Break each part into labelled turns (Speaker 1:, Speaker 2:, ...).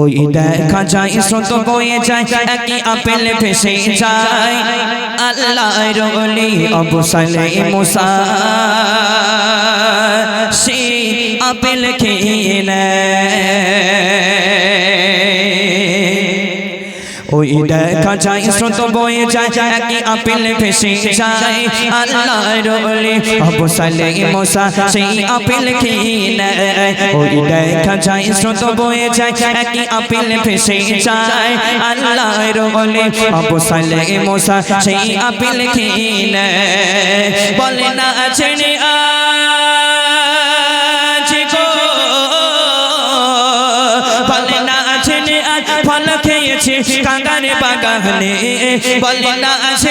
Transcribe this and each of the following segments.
Speaker 1: ওই দেখা যায় স্রোত বয়ে যায় একই আপেল ভেসে যায়। আল্লাহ রলি অবসালে মুসা। সে আপেল খেয়ে নেয়। ওই দেখা যায় স্রোত বয়ে যায় একই আপেল ভেসে যায়। আল্লাহ রলি অবসালে মুসা সেই আপেল খেয়ে নেয়। ওই দেখা যায় স্রোত বয়ে যায় একই আপেল ভেসে যায়। আল্লাহ রলি অবসালে মুসা সেই আপেল খেয়ে নেয়। বলে না ছেড়ে আজ বাগানে বলে না আজ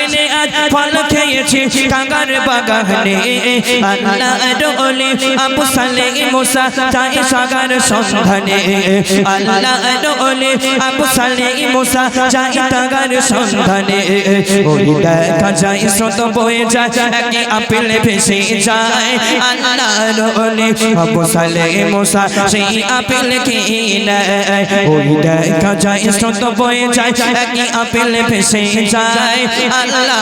Speaker 1: ফল খেয়েছে কাঙ্গার বাগানে আল্লাহ রোলে আবু সালে মুসা তাই সাগার সন্ধানে আল্লাহ রোলে আবু সালে মুসা যাই তাগার সন্ধানে ওই দেখা যায় স্রোত বয়ে যায় একই আপেল ভেসে যায় আল্লাহ রোলে আবু সালে মুসা সেই আপেল খেয়ে নেয় ওই দেখা যায় স্রোত বয়ে যায় একই আপেল ভেসে যায় আল্লাহ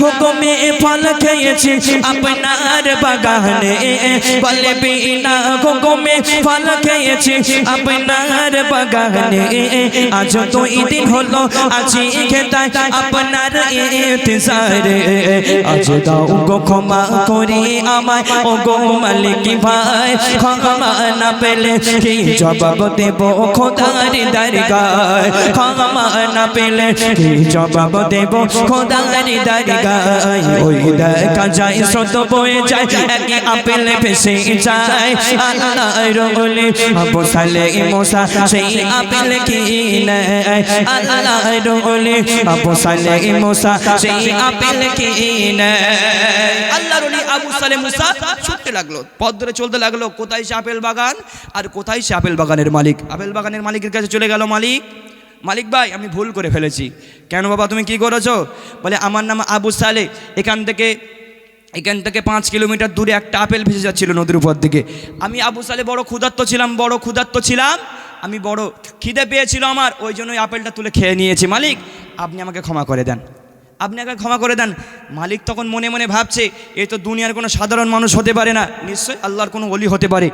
Speaker 1: হুকুমে ফল খেয়েছি আপনার বাগানে বলে বিনা হুকুমে ফল খেয়েছি আপনার বাগানে আজ দুই দিন হলো আছি খেতায় আপনার ইন্তজারে আজ দাও গো ক্ষমা করি আমায় ও গো মালিক ভাই ক্ষমা না পেলে কি জবাব দেব খোদার দরগায় ক্ষমা না পেলে কি জবাব দেব খোদার দরগায় ওই দেখা যায় স্রোত বয়ে যায় একই আপেল ভেসে যায় আল্লাহ রোলে আবু সালে মোসা সেই আপেল কি নেয় আল্লাহ রোলে আবু সালে মোসা সেই আপেল কি নেয়
Speaker 2: আল্লাহর ওলি আবু সালে মুসা ছুটতে লাগল পথ ধরে চলতে লাগল। কোথায় সে আপেল বাগান? আর কোথায় সে আপেল বাগানের মালিক? আপেল বাগানের মালিকের কাছে চলে গেল মালিক। মালিক ভাই, আমি ভুল করে ফেলেছি। কেন বাবা, তুমি কি করেছ? বলে, আমার নাম আবু সালে এখান থেকে এখান থেকে পাঁচ কিলোমিটার দূরে একটা আপেল ভেসে যাচ্ছিল নদীর উপর দিকে। আমি আবু সালে বড় ক্ষুধার্ত ছিলাম, বড় ক্ষুধার্ত ছিলাম। আমি বড় খিদে পেয়েছিল আমার, ওই জন্য ওই আপেলটা তুলে খেয়ে নিয়েছি। মালিক, আপনি আমাকে ক্ষমা করে দেন। আপনি একবার ক্ষমা করে দেন। মালিক তখন মনে মনে ভাবছে, এ তো দুনিয়ার কোনো সাধারণ মানুষ হতে পারে না। নিশ্চয়ই আল্লাহর কোনো অলি হতে পারে।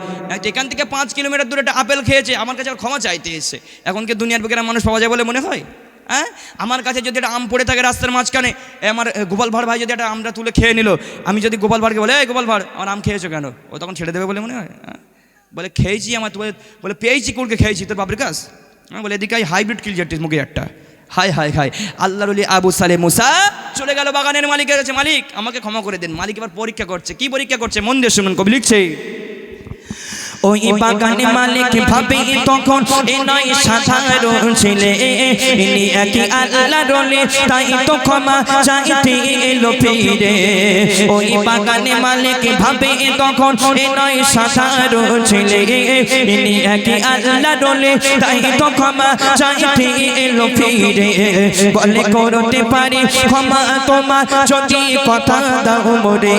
Speaker 2: এখান থেকে পাঁচ কিলোমিটার দূরে একটা আপেল খেয়েছে, আমার কাছে আর ক্ষমা চাইতে এসে এখন কি দুনিয়ার বুকের মানুষ পাওয়া যায় বলে মনে হয়? হ্যাঁ? আমার কাছে যদি একটা আম পড়ে থাকে রাস্তার মাঝখানে আমার গোপাল ভাড় ভাই যদি একটা আমটা তুলে খেয়ে নিল, আমি যদি গোপাল ভাড়কে বলে, এই গোপাল ভাড়, আমার আম খেয়েছো কেন? ও তখন ছেড়ে দেবে বলে মনে হয়। হ্যাঁ? বলে, খেয়েছি আমার বলে, পেয়েছি কুলকে, খেয়েছি, তোর কাছ? হ্যাঁ বলে, এদিকে হাইব্রিড কিল জাটিস মুখে একটা। হাই হায় হায় আল্লাহ রলি আবু সালে মুসা চলে গেল বাগানের মালিকের কাছে। মালিক, আমাকে ক্ষমা করে দেন। মালিক এবার পরীক্ষা করছে। কি পরীক্ষা করছে? মন দিয়ে শুনুন, কবি লিখছে।
Speaker 1: ওই বাগানে মালিক ভাবে তখন এ নয় সাধারণ ছেলে। ইনি একই আল্লাহ রলে, তাই তো ক্ষমা চাইতে এলো ফিরে। ওই বাগানে মালিক ভাবে তখন এ নয় সাধারণ ছেলে। ইনি একই আল্লাহ রলে, তাই তো ক্ষমা চাইতে এলো ফিরে। বলে করতে পারি, ক্ষমা তোমার যদি কথা দাও মোরে।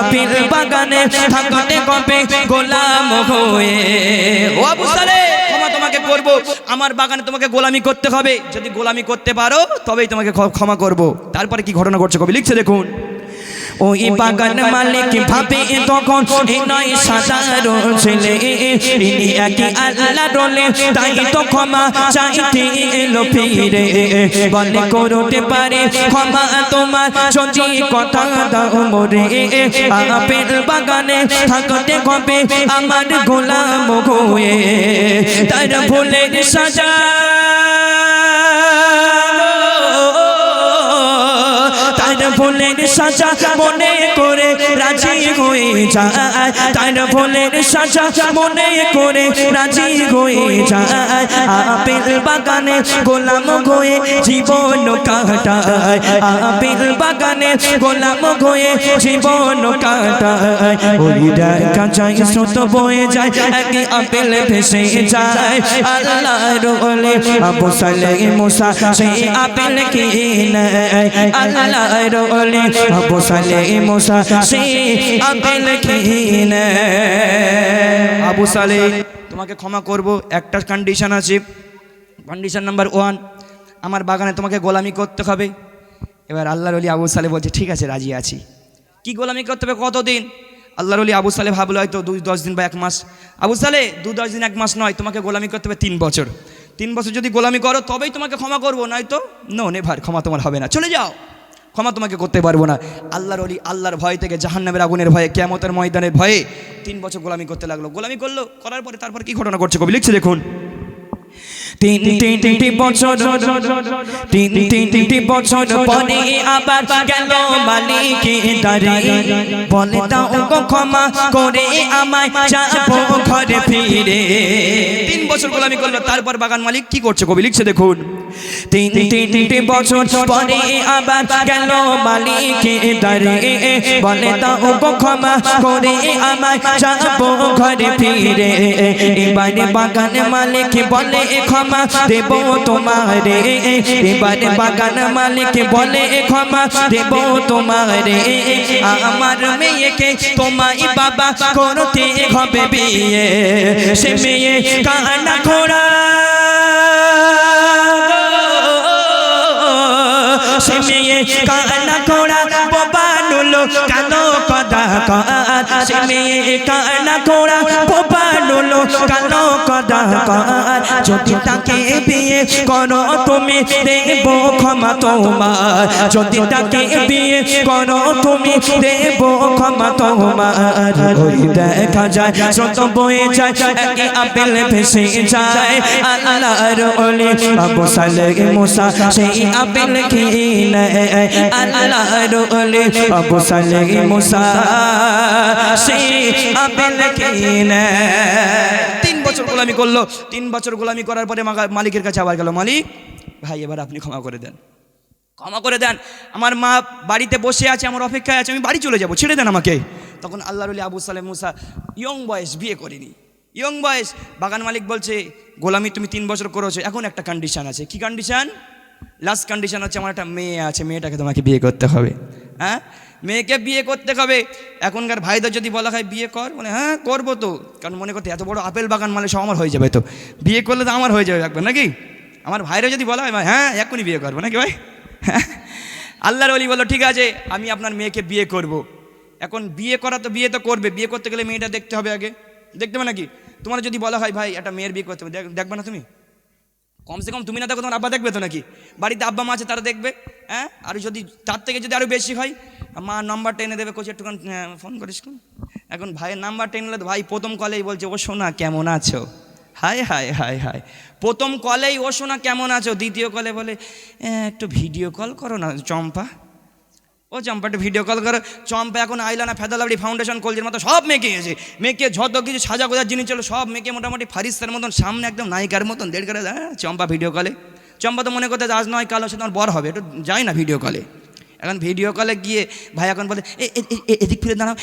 Speaker 1: আপেল বাগানে থাকতে কবে গোলাম হয়ে।
Speaker 2: ও আবু ক্ষমা তোমাকে করব। আমার বাগানে তোমাকে গোলামি করতে হবে। যদি গোলামি করতে পারো, তবেই তোমাকে ক্ষমা করব। তারপরে কি ঘটনা ঘটছে কবি? লিখছে দেখুন।
Speaker 1: ওই বাগান মালিক ভাবে তখন নয় সাধারণ ছেলে। ইনি একই আল্লাহ রলে, তাই তো ক্ষমা চাইতে এলো ফিরে। বলে করতে পারে, ক্ষমা তোমার যদি কথা দাও মোরে। আপেল বাগানে থাকতে কবে আমার গোলাম হয়ে। তার ভুলের সাজা ভুলের সাজা মনে করে রাজি হয়ে যায়। তার ফুলের সাজা মনে করে রাজি হয়ে যায়। আপেল বাগানে গোলাম হয়ে জীবন কাটায়। আপেল বাগানে গোলাম হয়ে বয়ে যায় আপেল ভেসে যায়। সালে মুসা সেই আপেল কিনে আল্লাহর ওলে আবু সালে সেই কিনে।
Speaker 2: আবু সালে তোমাকে ক্ষমা করব, একটা কন্ডিশন আছে। কন্ডিশন নাম্বার ওয়ান আমার বাগানে তোমাকে গোলামি করতে হবে। এবার আল্লাহর অলি আবু সালে বলছে, ঠিক আছে, রাজি আছি। কি গোলামি করতে হবে, কতদিন? আল্লাহর অলি আবু সালে ভাবলো, হয়তো দুই দশ দিন বা এক মাস। আবু সালে দু, দশ দিন, এক মাস নয়, তোমাকে গোলামি করতে হবে তিন বছর। তিন বছর যদি গোলামি করো, তবেই তোমাকে ক্ষমা করব, নয়তো? নো নেভার ক্ষমা তোমার হবে না। চলে যাও। ক্ষমা তোমাকে করতে পারব না। আল্লাহর অলি আল্লাহর ভয় থেকে জাহান্নামের আগুনের ভয়ে কেমতের ময়দানের ভয়ে তিন বছর গোলামি করতে লাগল। গোলামি করল, করার পরে তারপর কি ঘটনা করছে কবি? লিখছে দেখুন।
Speaker 1: তিন বছর
Speaker 2: গোলামি করল তারপর বাগান মালিক কি করছে কবি লিখছে দেখুন
Speaker 1: তিন তিন তিনটি বছর পরে আবার গেল মালিক দারে বলে গো ক্ষমা করে আমায় যাব ঘরে ফিরে এবারে বাগান মালিক বলে ক্ষমা দেব তোমারে। এবারে বাগান মালিক বলে ক্ষমা দেব তোমারে। আমার মেয়েকে তোমায় বাবা করতে হবে বিয়ে। সে মেয়ে কানা খোড়া। সে মেয়ে কানা খোড়া। বাবা নুলো কালো কদা কার সে মেয়ে কানা খোড়া। বাবা নুলো কালো কদা কার যদি তাকে বিয়ে করো তুমি দেব ক্ষমা তোমার। যদি তাকে বিয়ে করো তুমি দেব ক্ষমা তোমার। দেখা যায় শত বয়ে যায় আপেল যায়। আল্লাহর ওলি আবু মুসা সেই আপেল কিনে আল্লাহর ওলি আবু সালেহ মুসা সেই আপেল কিনে
Speaker 2: তিন বছর গোলামি করল, তিন বছর গোলামি করার পরে মালিকের কাছে আবার গেল, মালিক, ভাই, এবার আপনি ক্ষমা করে দেন। ক্ষমা করে দেন। আমার মা বাড়িতে বসে আছে, আমার অপেক্ষায় আছে, আমি বাড়ি চলে যাব, ছেড়ে দেন আমাকে। তখন আল্লাহ আলী আবু সালেম মুসা ইয়ং বয়স বিয়ে করিনি। ইয়ং বয়স, বাগান মালিক বলছে, গোলামি তুমি তিন বছর করেছ, এখন একটা কন্ডিশন আছে। কি কন্ডিশন লাস্ট কন্ডিশন হচ্ছে, আমার একটা মেয়ে আছে, মেয়েটাকে তোমাকে বিয়ে করতে হবে। হ্যাঁ? মেয়েকে বিয়ে করতে হবে এখনকার ভাইদের যদি বলা হয় বিয়ে কর মানে হ্যাঁ করব তো। কারণ মনে করতে, এত বড় আপেল বাগান মানে সব আমার হয়ে যাবে তো। বিয়ে করলে তো আমার হয়ে যাবে একবার, নাকি? আমার ভাইরা যদি বলা হয় হ্যাঁ এখনই বিয়ে করব। নাকি ভাই? আল্লাহর অলি বলল, ঠিক আছে, আমি আপনার মেয়েকে বিয়ে করব। এখন বিয়ে করা তো, বিয়ে তো করবে। বিয়ে করতে গেলে মেয়েটা দেখতে হবে আগে। দেখতে হবে নাকি? তোমার যদি বলা হয়, ভাই, একটা মেয়ের বিয়ে করতে হবে। দেখ- দেখবে না তুমি? কমসে কম তুমি না দেখো, তোমার আব্বা দেখবে তো নাকি? বাড়িতে আব্বা মা আছে, তারা দেখবে হ্যাঁ? আর যদি তার থেকে যদি আরও বেশি হয় মা নাম্বার টেনে দেবে, কোচ একটুখান ফোন করিস কোন? এখন ভাইয়ের নাম্বার টেনলে তো ভাই প্রথম কলেই বলছে, ও সোনা, কেমন আছো? হায় হায় হায় হায় প্রথম কলেই ও সোনা, কেমন আছো? দ্বিতীয় কলে বলে একটু ভিডিও কল করো না, চম্পা। ও চম্পা, একটু ভিডিও কল করো। চম্পা এখন আইলানা ফেদালাবড়ি ফাউন্ডেশন কলজের মতো সব মেকে গেছে মেকে যত কিছু সাজা গোজার জিনিস ছিল, সব মেকে মোটামুটি ফারিস্তার মতন, সামনে একদম নায়িকার মতন, দেড় করে হ্যাঁ চম্পা ভিডিও কলে চম্পা তো মনে করতে আজ নয়, কালো সে তোমার বর হবে, একটু যাই না ভিডিও কলে এখন ভিডিও কলে গিয়ে ভাই এখন বলে "এ, এ, এ, এ, এদিক ফিরে দাঁড়াও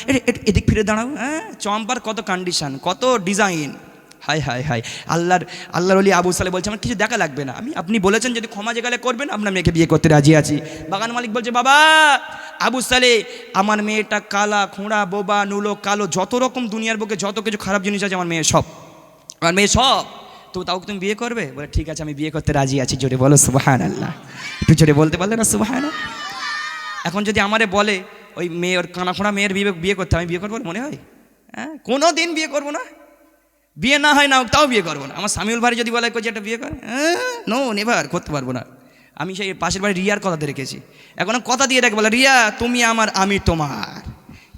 Speaker 2: এদিক ফিরে দাঁড়াও হ্যাঁ? চম্পার কত কন্ডিশন কত ডিজাইন হাই হাই হাই আল্লাহর আল্লাহর অলি আবু সালে বলছে আমার কিছু দেখা লাগবে না। আমি আপনি বলেছেন যদি ক্ষমা যেকালে করবেন আপনার মেয়েকে বিয়ে করতে রাজি আছি। বাগান মালিক বলছে বাবা আবু সালে আমার মেয়েটা কালা খোঁড়া বোবা নুলো কালো যত রকম দুনিয়ার বুকে যত কিছু খারাপ জিনিস আছে আমার মেয়ে সব। আমার মেয়ে সব। তো তাও তুমি বিয়ে করবে? বলে ঠিক আছে আমি বিয়ে করতে রাজি আছি। জোরে বলো সুবাহান আল্লাহ একটু জোরে বলতে পারলে না সুবাহান এখন যদি আমারে বলে, ওই মেয়ে, ওর মেয়ের বিয়ে বিয়ে করতে আমি বিয়ে করব মনে হয়? হ্যাঁ কোনো দিন বিয়ে করব না। বিয়ে না হয় না তাও বিয়ে করব না। আমার সামিউল ভাই যদি বলে যে একটা বিয়ে করে। নো নেভার করতে পারব না। আমি সেই পাশের বাড়ি রিয়ার কথাতে রেখেছি। এখন কথা দিয়ে রাখব বলে, রিয়া, তুমি আমার, আমি তোমার।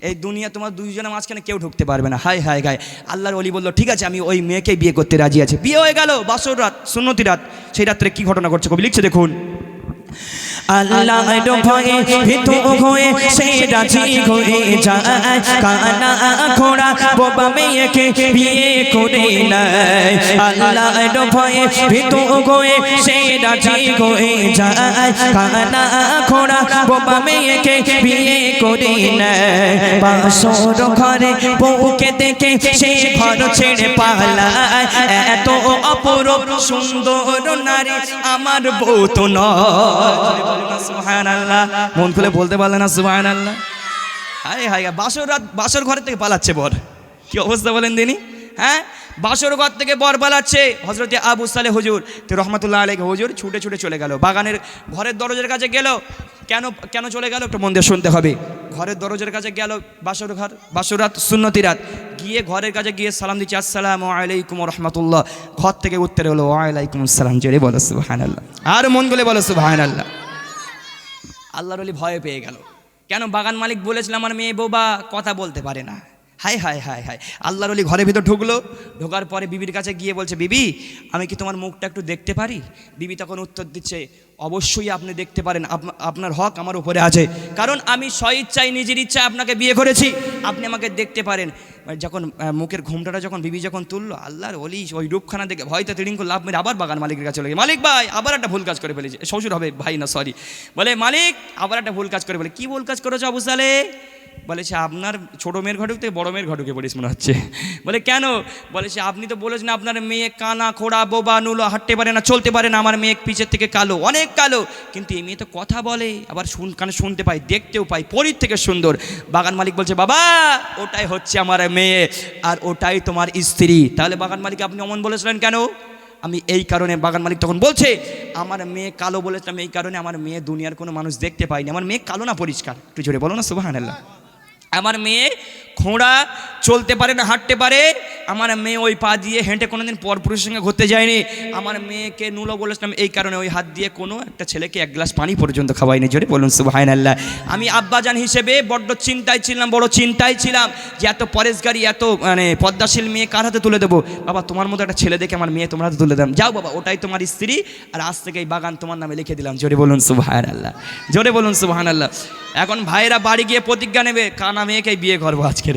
Speaker 2: এই দুনিয়া তোমার দুইজনের মাঝখানে কেউ ঢুকতে পারবে না। হাই হাই গায় আল্লাহর অলি বলল, ঠিক আছে, আমি ওই মেয়েকে বিয়ে করতে রাজি আছি। বিয়ে হয়ে গেল, বাসর রাত, সুন্নতি রাত। সেই রাত্রে কী ঘটনা ঘটছে কবি? লিখছে দেখুন।
Speaker 1: আল্লাহর ভয়ে ভীতু হয়ে সে রাজি হয়ে যায়। কানা খোড়া বোবা মেয়েকে বিয়ে করে নেয়। আল্লাহর ভয়ে ভীতু হয়ে সে রাজি হয়ে যায়। কানা খোড়া বোবা মেয়েকে বিয়ে করে নেয়। বাসর ঘরে বউকে দেখে সে ঘর ছেড়ে পালায়। এত অপরূপ সুন্দর নারী আমার বউ তো নয়।
Speaker 2: মন খুলে বলতে পারলে না সুবাহ আল্লাহ হায় হায়, বাসর রাত, বাসর ঘরের থেকে পালাচ্ছে বর। কি অবস্থা বলেন দিনি হ্যাঁ? বাসর ঘর থেকে বর পালাচ্ছে হজরত আবু সালে হুজুর। তো রহমতুল্লাহ আলাইকে হুজুর ছুটে ছুটে চলে গেল। বাগানের ঘরের দরজার কাছে গেল। কেন কেন চলে গেল? একটু মন দিয়ে শুনতে হবে। ঘরের দরজার কাছে গেল বাসর ঘর, বাসর রাত, সুন্নতি রাত। গিয়ে ঘরের কাছে গিয়ে সালাম দিচ্ছে, আসসালামু আলাইকুম রহমতুল্লাহ ঘর থেকে উত্তর হলো, ওয়ালাইকুম আসসালাম। জেরে বলো সুবাহান আল্লাহ আর মন বলে বলো সুবাহান আল্লাহ আল্লাহর ভয় পেয়ে গেল। কেন? বাগান মালিক বলেছিল আমার মেয়ে বোবা কথা বলতে পারে না। হাই হাই হাই হাই আল্লাহর অলি ঘরের ভিতর ঢুকলো। ঢোকার পরে বিবির কাছে গিয়ে বলছে, বিবি, আমি কি তোমার মুখটা একটু দেখতে পারি? বিবি তখন উত্তর দিচ্ছে, অবশ্যই আপনি দেখতে পারেন। আপ- আপনার হক আমার উপরে আছে। কারণ আমি স্বইচ্ছায় নিজের ইচ্ছায় আপনাকে বিয়ে করেছি। আপনি আমাকে দেখতে পারেন। যখন মুখের ঘুমটাটা যখন বিবি যখন তুললো, আল্লাহর অলি ওই রূপখানা দেখে ভয়তে তিরিঙ্গ লাভ মেরে আবার বাগান মালিকের কাছে চলে মালিক ভাই, আবার একটা ভুল কাজ করে ফেলেছে। শ্বশুর হবে, ভাই না সরি বলে, মালিক, আবার একটা ভুল কাজ করে বলে কি ভুল কাজ করেছ আবু বলেছে, আপনার ছোটো মেয়ের ঘটুক থেকে বড় মেয়ের ঘটুকে পড়িস মনে হচ্ছে। বলে, কেন? বলে সে আপনি তো বলেছেন আপনার মেয়ে কানা, খোড়া, বোবা, নুলো হাঁটতে পারে না, চলতে পারে না, আমার মেয়ে পিছের থেকে কালো, অনেক কালো। কিন্তু এই মেয়ে তো কথা বলে, আবার শুন, কানে শুনতে পাই দেখতেও পাই পরীর থেকে সুন্দর। বাগান মালিক বলছে, বাবা, ওটাই হচ্ছে আমার মেয়ে, আর ওটাই তোমার স্ত্রী। তাহলে বাগান মালিক, আপনি অমন বলেছিলেন কেন? আমি এই কারণে, বাগান মালিক তখন বলছে, আমার মেয়ে কালো বলেছিলাম, এই কারণে আমার মেয়ে দুনিয়ার কোনো মানুষ দেখতে পাইনি আমার মেয়ে কালো না পরিষ্কার। একটু জোরে বলো না সুবাহ আমার মেয়ে খোঁড়া চলতে পারে না, হাঁটতে পারে। আমার মেয়ে ওই পা দিয়ে হেঁটে কোনো কোনোদিন পরপুরুষের সঙ্গে ঘুরতে যায়নি। আমার মেয়েকে নুলো বলেছিলাম, এই কারণে ওই হাত দিয়ে কোনো একটা ছেলেকে এক গ্লাস পানি পর্যন্ত খাওয়াইনি জোরে বলুন সুবাহান আল্লাহ আমি আব্বাজান হিসেবে বড্ড চিন্তায় ছিলাম, বড় চিন্তায় ছিলাম যে এত পরেশগাড়ি এত মানে পদ্মাশীল মেয়ে কার হাতে তুলে দেবো? বাবা, তোমার মতো একটা ছেলে দেখে আমার মেয়ে তোমার হাতে তুলে দিলাম যাও বাবা, ওটাই তোমার স্ত্রী, আর আজ থেকে এই বাগান তোমার নামে লিখে দিলাম। জোরে বলুন সুবাহান আল্লাহ জোরে বলুন সুবাহান আল্লাহ এখন ভাইয়েরা বাড়ি গিয়ে প্রতিজ্ঞা নেবে, কানা মেয়েকেই বিয়ে করব আজকে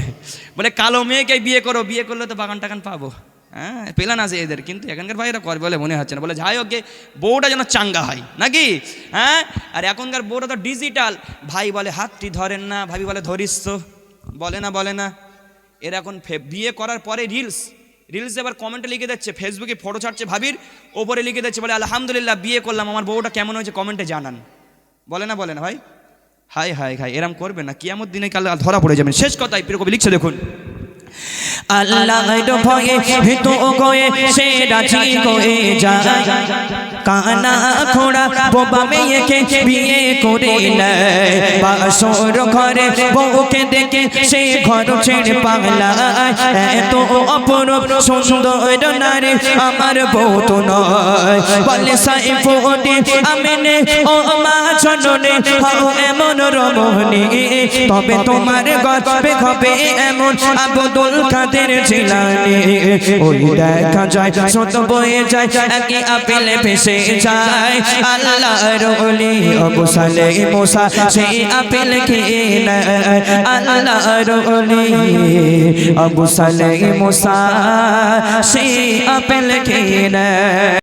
Speaker 2: বলে, কালো মেয়েকেই বিয়ে করো, বিয়ে করলে তো বাগান টাগান পাবো? হ্যাঁ পেলা না যে এদের, কিন্তু এখানকার ভাইয়েরা করবে বলে মনে হচ্ছে না। বলে, যাই হোক বউটা যেন চাঙ্গা হয়, নাকি? হ্যাঁ আর এখনকার বউটা তো ডিজিটাল ভাই বলে, হাতটি ধরেন না, ভাবি বলে, ধরিস তো। বলে না বলে না। এর এখন বিয়ে করার পরে রিলস রিলস এবার কমেন্টে লিখে দিচ্ছে ফেসবুকে ফটো ছাড়ছে ভাবির, ওপরে লিখে দিচ্ছে, বলে, আলহামদুলিল্লাহ, বিয়ে করলাম, আমার বউটা কেমন হয়েছে কমেন্টে জানান। বলে না বলে না, ভাই? হাই হায় হায় এরম করবে না। কিয়ামত দিনে কাল ধরা পড়ে যাবেন। শেষ কথাই প্রিয় কবি লিখছে দেখুন।
Speaker 1: আল্লাহ ভয়ে তো কয়ে সে রাজি কয়ে যায়। কানা খোড়া বোবা মেয়েকে বিয়ে করে নেয়। বাসর ঘরে বউকে দেখে সে ঘর ছেড়ে পাগলায় এত অপরূপ সুন্দর নারী আমার বউ তো নয়। বলে সাইফুদ্দিন, আমিনে ও মা জননে, হও এমন রমণী। তবে তোমার গর্বে হবে এমন আবদুল কাদের জিলানি। ওই দেখা যায় সত বয়ে যায়, একই আপেলে ভেসে যায় আল্লাহর ওলি অবসালে মোসা, সে আপেল নেয় আল্লাহর ওলি আবু সালে মুসা আপেল খেয়ে নেয়